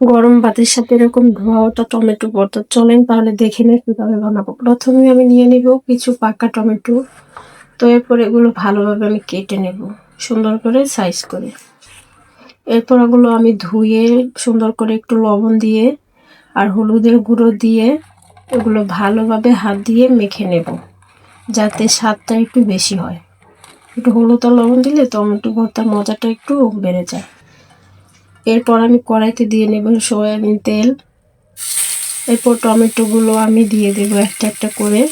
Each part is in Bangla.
গরম ভাতের সাথে এরকম ধোয়া ওঠা টমেটো ভর্তা, চলেন তাহলে দেখে নিই কীভাবে বানাবো। প্রথমে আমি নিয়ে নিব কিছু পাকা টমেটো। তো এরপর এগুলো ভালোভাবে আমি কেটে নেব, সুন্দর করে সাইজ করে। এরপর ওগুলো আমি ধুয়ে সুন্দর করে একটু লবণ দিয়ে আর হলুদের গুঁড়ো দিয়ে এগুলো ভালোভাবে হাত দিয়ে মেখে নেব, যাতে স্বাদটা একটু বেশি হয়। একটু হলুদ আর লবণ দিলে টমেটো ভর্তার মজাটা একটু বেড়ে যায়। এরপর আমি কড়াইতে দিয়ে নেব সয়াবিন তেল। এরপর টমেটোগুলো আমি দিয়ে দেবো একটা একটা করে।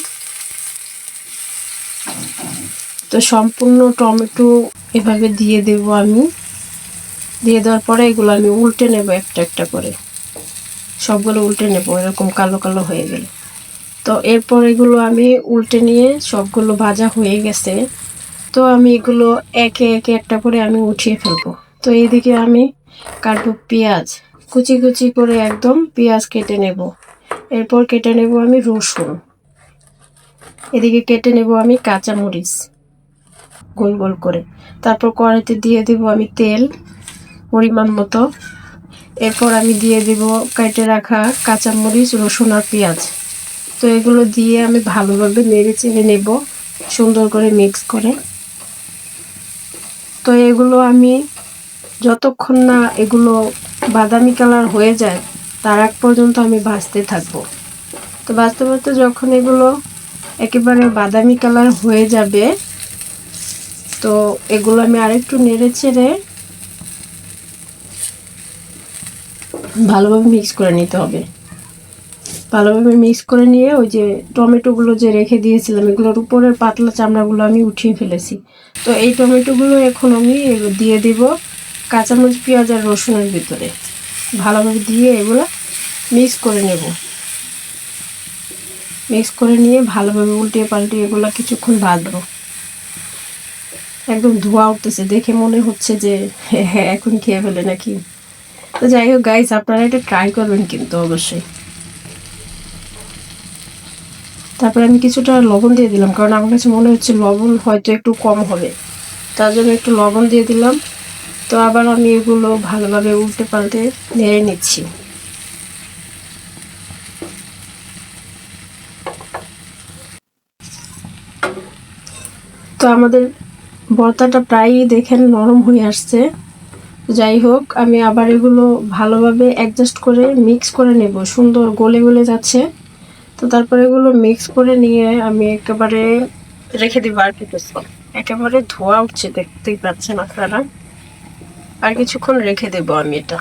তো সম্পূর্ণ টমেটো এভাবে দিয়ে দেব আমি। দিয়ে দেওয়ার পরে এগুলো আমি উল্টে নেব একটা একটা করে। সবগুলো উল্টে নেব, এরকম কালো কালো হয়ে গেলে। তো এরপর এগুলো আমি উল্টে নিয়ে সবগুলো ভাজা হয়ে গেছে। তো আমি এগুলো একে একে একটা করে আমি উঠিয়ে ফেলব। তো এইদিকে আমি কাটবো পেঁয়াজ। কুচি কুচি করে একদম পেঁয়াজ কেটে নেব। এরপর কেটে নেব আমি রসুন। এদিকে কেটে নেব আমি কাঁচামরিচ। গোল গোল করে। তারপর কড়াইতে দিয়ে দেব আমি তেল, পরিমাণ মতো। এরপর আমি দিয়ে দেব, কেটে রাখা কাঁচামরিচ, রসুন আর পেঁয়াজ। তো এগুলো দিয়ে আমি ভালোভাবে নেড়ে চেড়ে নেব, সুন্দর করে মিক্স করে। তো এগুলো আমি যতক্ষণ না এগুলো বাদামি কালার হয়ে যায়, তার আগ পর্যন্ত আমি ভাজতে থাকব। তো ভাজতে ভাজতে যখন এগুলো একেবারে বাদামি কালার হয়ে যাবে, তো এগুলো আমি আরেকটু নেড়ে চেড়ে ভালোভাবে মিক্স করে নিতে হবে। ভালোভাবে মিক্স করে নিয়ে ওই যে টমেটোগুলো যে রেখে দিয়েছিলাম, এগুলোর উপরের পাতলা চামড়াগুলো আমি উঠিয়ে ফেলেছি। তো এই টমেটোগুলো এখন আমি দিয়ে দিব। কাঁচামরিচ, পেঁয়াজ আর রসুনের ভিতরে। ভালোভাবে দিয়ে এগুলো মিক্স করে নেব। মিক্স করে নিয়ে ভালোভাবে উল্টিয়ে পাল্টিয়ে এগুলো কিছুক্ষণ ভাজবো। একদম ধোয়া উঠতেছে, দেখে মনে হচ্ছে যে হ্যাঁ এখন খেয়ে ফেলে নাকি। তো যাই হোক গাইস আপনারা এটা ট্রাই করবেন কিন্তু অবশ্যই। তারপরে আমি কিছুটা লবণ দিয়ে দিলাম, কারণ আমার কাছে মনে হচ্ছে লবণ হয়তো একটু কম হবে। তার জন্য একটু লবণ দিয়ে দিলাম। তো আবার আমি এগুলো ভালোভাবে উল্টে পাল্টে নেড়ে নিচ্ছি। তো আমাদের ভর্তাটা প্রায়ই দেখেন নরম হয়ে আসছে। যাই হোক, আমি আবার এগুলো ভালোভাবে অ্যাডজাস্ট করে মিক্স করে নেব। সুন্দর গলে গলে যাচ্ছে। তো তারপরে এগুলো মিক্স করে নিয়ে আমি একেবারে রেখে দিব আর কিছু একেবারে ধোয়া উঠছে, দেখতেই পাচ্ছেন আপনারা। আর কিছুক্ষণ রেখে দেব আমি এটা।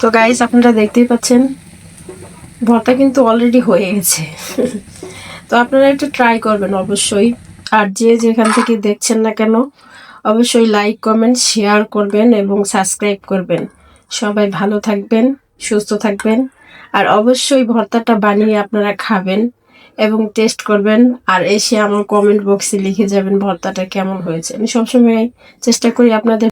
তো গাইস আপনারা দেখতেই পাচ্ছেন, ভর্তা কিন্তু অলরেডি হয়ে গেছে। তো আপনারা একটু ট্রাই করবেন অবশ্যই। আর যে যেখান থেকে দেখছেন না কেন, অবশ্যই লাইক কমেন্ট শেয়ার করবেন এবং সাবস্ক্রাইব করবেন। সবাই ভালো থাকবেন, সুস্থ থাকবেন। আর অবশ্যই ভর্তাটা বানিয়ে আপনারা খাবেন। এবং টেস্ট করবেন আর এসে আমার কমেন্ট বক্সে লিখে যাবেন ভর্তাটা কেমন হয়েছে। আমি সবসময় চেষ্টা করি আপনাদের